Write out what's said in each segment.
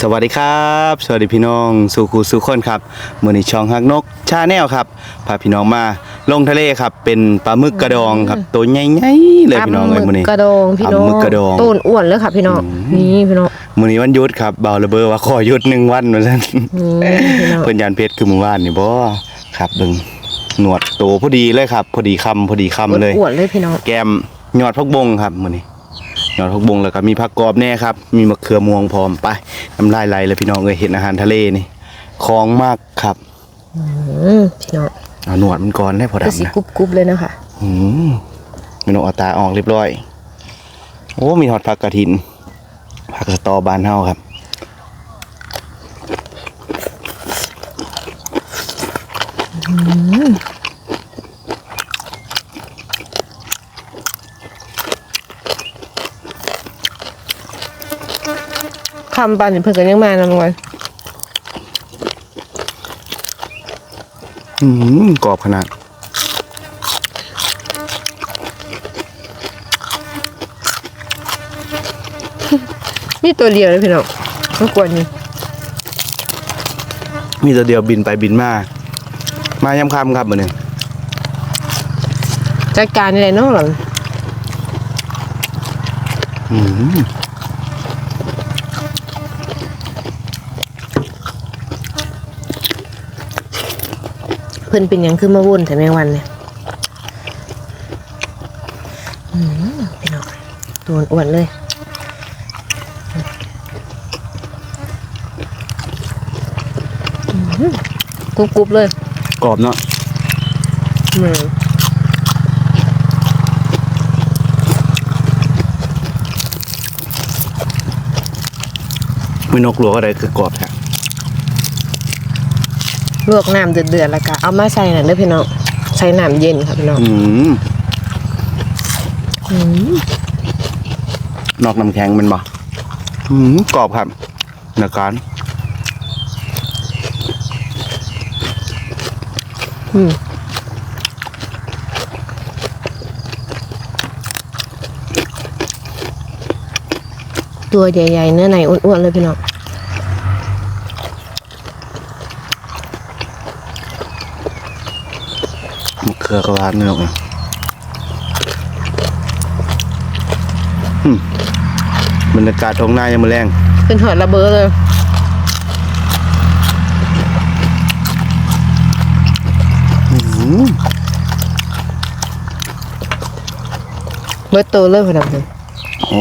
สวัสดีครับ สวัสดีพี่น้องสู่ครูสู่คนครับมือนี้ช่องฮักนกชาแนลครับพาพี่น้องมาลงทะเลครับ เป็นปลาหมึกกระดองครับตัวใหญ่ๆเลยพี่น้องเลยมือนี้กระดองพี่น้องปลาหมึกกระดองต้นอ้วนเลยค่ะพี่น้องนี่พี่น้องมือนี้วันหยุดครับเบาระเบอว่าขอหยุดหนึ่งวันเหมือนกันนี่พี่น้องเพิ่นยานเพชรคือมือวานนี่บ่ครับเบิ่งหนวดโตพอดีเลยครับ พอดีคำพอดีคำเลยอ้วนเลยพี่น้องแกมยอดพักบงครับมื้อนี้ ยอดพักบงแล้วก็มีผักกรอบแน่ครับ มีมะเขือม่วงพร้อมไปน้ำลายไหลเลยพี่น้องเอ้ยเห็นอาหารทะเลนี่ของมากครับอืมพี่น้องเอาหนวดมันก่อนได้พอคือสีดำนะกรุบกรุบๆเลยนะคะอืมมีนกเอาตาออกเรียบร้อย โอ้มีหอดผักกระถินผักสะตอบานเฮาครับ คำปันเพิ่งกันยังมานำกันอืมกรอบขนาดนี่ตัวเดียวเลยพี่น้องไม่กวนนี่มีตัวเดียวบินไปบินมา มายำคำครับมื้อนี้จัดการอะไรเนาะหรออืม พิ่นเป็นหยังคือมาวุ่นแต่แมงวันเนี่ยอืมพี่น้องตัวอ้วนเลยอืมกรุบกรุบๆเลยกรอบเนาะอืมมีนกหลวงอะไรคือกรอบครับ ลวกน้ำเดือดๆแล้วก็เอามาใส่น่ะเด้อพี่น้องใส่น้ำเย็นค่ะพี่น้องอืมอืมนอกน้ำแข็งแมันบ่อืมกรอบครับนาการอืมตัวใหญ่ๆเนื้อในอ้วนๆเลยพี่น้อง มะเขือกระวานนี่หรอกอืมบรรยากาศท้องหน้ายังมาแรงเป็นหอดระเบ้อเลยอืมเบิดตัวเลยพี่น้องโอ้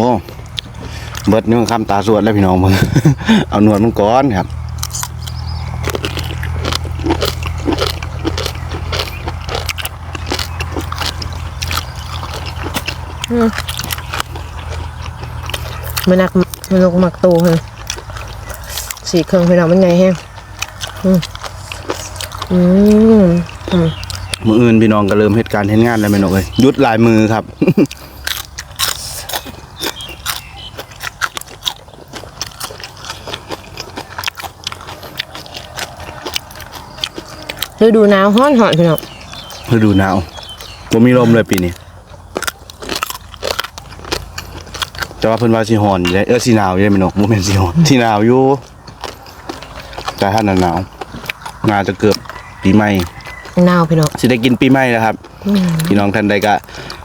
เบิดนี่มันคำตาสวดแล้วพี่น้องมึง เอาหนวดมันก้อนครับ มันนักมันนกมักโตเลยสีเครื่องพี่น้องมันไงแห้งอืมอืมอืมมืออื่นพี่น้องก็เริ่มเหตุการณ์เห็นงานแล้วแม่นกเลยหยุดหลายมือครับ ฤดูหนาวฮ้อนหอนพี่น้องฤดูหนาวบ่มีลมเลยปีนี้ แต่ว่าเพิ่นว่าสิฮ้อนอยู่ได้เออสิหนาวอยู่ได้แม่นกบ่แม่นสิฮ้อนสิหนาวอยู่แต่ถ้าหนาวๆน่าจะเกือบปีใหม่ หนาวพี่น้อง สิได้กินปีใหม่แล้วครับพี่น้องท่านใดก็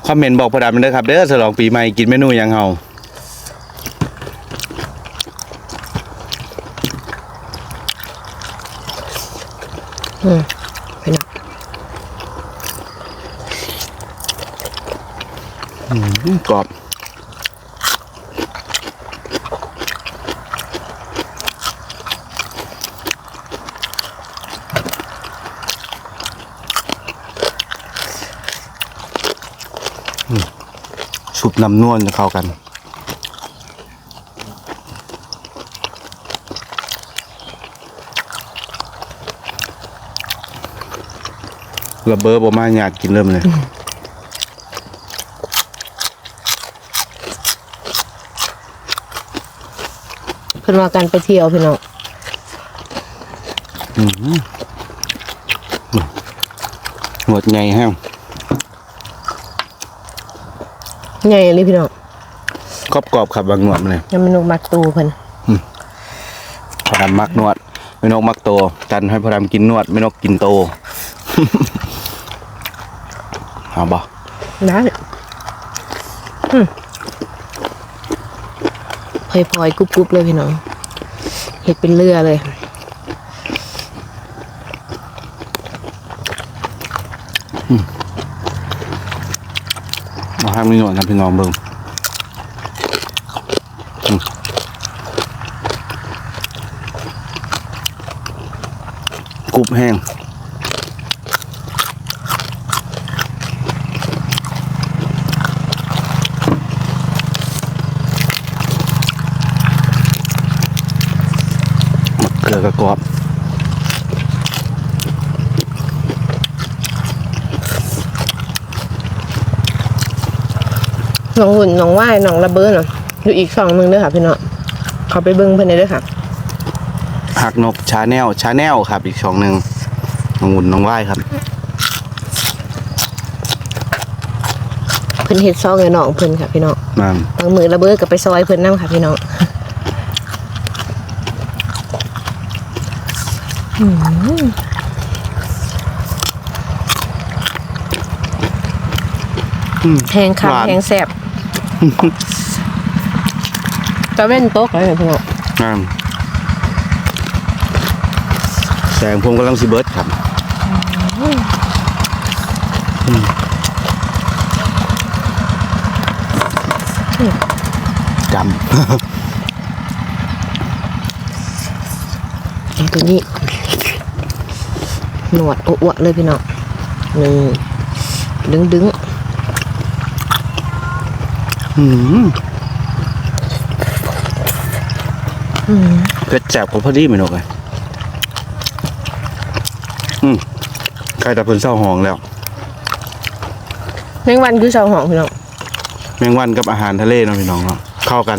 คอมเมนต์บอกพอดำเด้อครับเด้อฉลองปีใหม่กินเมนูหยังเฮาอืมพี่น้องอื้อกรอบ สุปน้ำนวลจะเข้ากันระเบ้อบ่มาอยากกินเริ่มเลยเพิ่นว่ากันไปเที่ยวพี่น้องหมดไงฮะ ใหญ่เลยพี่น้องกรอบกรอบๆครับบางหนวดมาเลยยังมันนกมักตูเพิ่นพอดำมักนวดไม่นกมักโตจันให้พอดำกินนวด ไม่นกกินโตเอาบ่ได้อืมพลอยพลอยๆกรุบกรุบเลยพี่น้องเห็ดเป็นเรือเลยม มาให้มีหนวดนะพี่น้องเบิ่งกรุบแห้งมะเขือกระกอบ น้องหุ่นน้องว่ายน้องระเบิดน่ะอยู่อีกฝั่งหนึงเด้อค่ะพี่น้องเขาไปเบิ้งเพิ่นได้เด้อค่ะหักนกชาแนลชาแนลครับ อีกช่องหนึ่งน้องหุ่นน้องว่ายครับเพิ่นเฮ็ดซองให้น้องเพิ่นค่ะพี่น้องนั่นบางมือระเบิดก็ไปซอยเพิ่นนํค่ะพี่น้องแหงคักหวาน แหงแซ่บ ตะเว้นโต๊ะเลยพี่น้องนั่นแสงผมกำลังสิเบิร์ดครับอืมจไอ้ตัวนี้ หนวดอ้วๆเลยพี่น้องนี่ดึงดึงำอืมก็แจบผมพอดีไหมนกเลยอืมใกล้แต่เพิ่นเศร้าหองแล้ว แมงวันคือเสาหองพี่น้องแมงวันกับอาหารทะเลเนาะพี่น้องเนาะเข้ากัน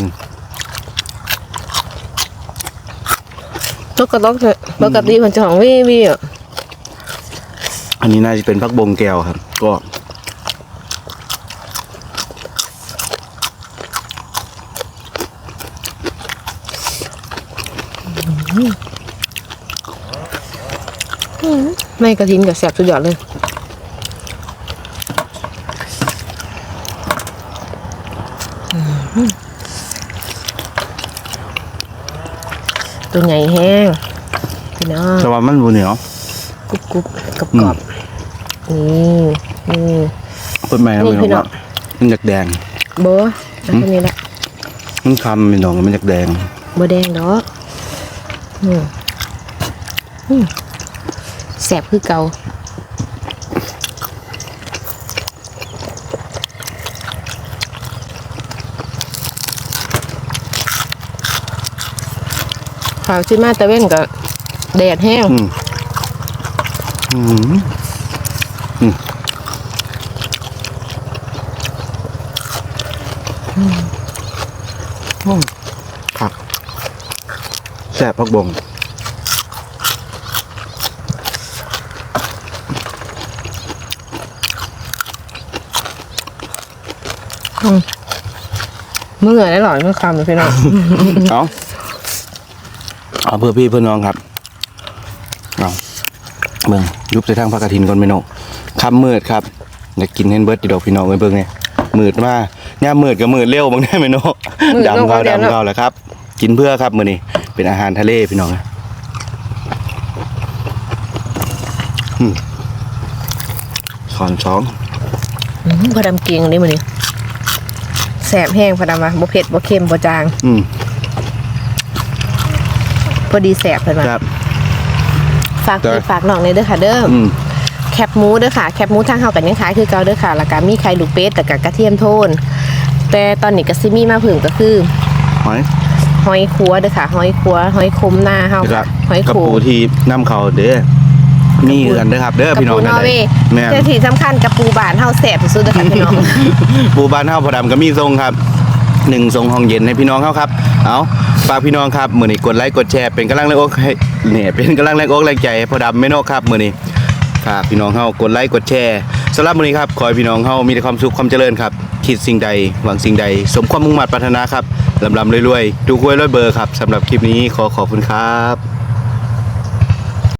ตกกระตกเถอะปกติมันจะหองวิวิอะ อันนี้น่าจะเป็นพักบงแก้วครับ ก็ ไม่กระทินกับแสบสุดยอดเลยตัวใหญ่แห้งพี่น้องแต่ว่ามันบูเหนียวกรุบกรุบกรอบกรอบนี่นี่เปิดใหม่นะนี่พี่น้องพี่น้องว่ามันจากแดงโบะอันนี้แหละมันคำพี่น้องมันจากแดงโบแดงดอกอืมอืม แสบคือเกาขาวชิมาตะเว้นกับแดดแห้งผักแซ่บพักบง เมื่อได้หรอเมื่อคำเลยพี่น้องเอาเอาเพื่อพี่เพื่อน้องครับเอาเบิ่งยุบใส่ทางพักกระถินก่อนพี่น้องคำมืดครับอยากกินเฮนเบิร์ดดีดอกพี่น้องไว้เบิ่งไงมืดมาย่ามมืดกับมืดเร็วบางได้ไหมน้องมืดลงดำเขาก็เดี๋ยวเนอะดำเขาแหละครับ กินเพื่อครับมื้อนี้เป็นอาหารทะเลพี่น้องนะอืมสอนสองอืมพอดำเกียงนี่มันนี่ แสบแห้งพอดำมาบ่เผ็ดบ่เค็มบ่จางอืมพอดีแสบเพิ่นว่าครับ ฝากจ้ะพี่ฝากน้องในอยเด้อค่ะเด้อออืม แคบหมูเด้อค่ะ แคบหมูทางเฮากันยังขายคือเก่าเด้อค่ะแล้วก็มีไข่ลูกเป็ดแต่กับกระเทียมโทน แต่ตอนนี้ก็สิมีมาเพิ่มก็คือหอยหอยคัวเด้อค่ะหอยคัวหอยคมหน้าเฮาแล้วก็หอยกระโขปูงที่น้ำเขาเด้อ มีกันเด้อครับ เด้อกับพี่น้องปูนนั่อนร์เลเวยย์แม่นแต่ที่สำคัญกับปูบานเฮาแสบสุดๆเด้อค่ะพี่น้อง ปูบ้านเฮาพอดำก็มีทรงครับหนึ่งทรงห้องเย็นให้พี่น้องเฮาครับ เอาฝากพี่น้องครับมื้อนี้กดไลค์กดแชร์เป็นกำลังแรงอกให้เนี่ยเป็นกำลังแรงอกแรงใจให้พอดำไม่นอกครับมื้อนี้ฝากพี่น้องเฮากดไลค์กดแชร์สำหรับมื้อนี้ครับขอให้พี่น้องเฮามีแต่ความสุขความเจริญครับคิดสิ่งใดหวังสิ่งใด สมความมุ่งมั่นปรารถนาครับลำลำรวยๆดูหวยรวยเบอร์ครับสำหรับคลิปนี้ขอขอบคุณครับ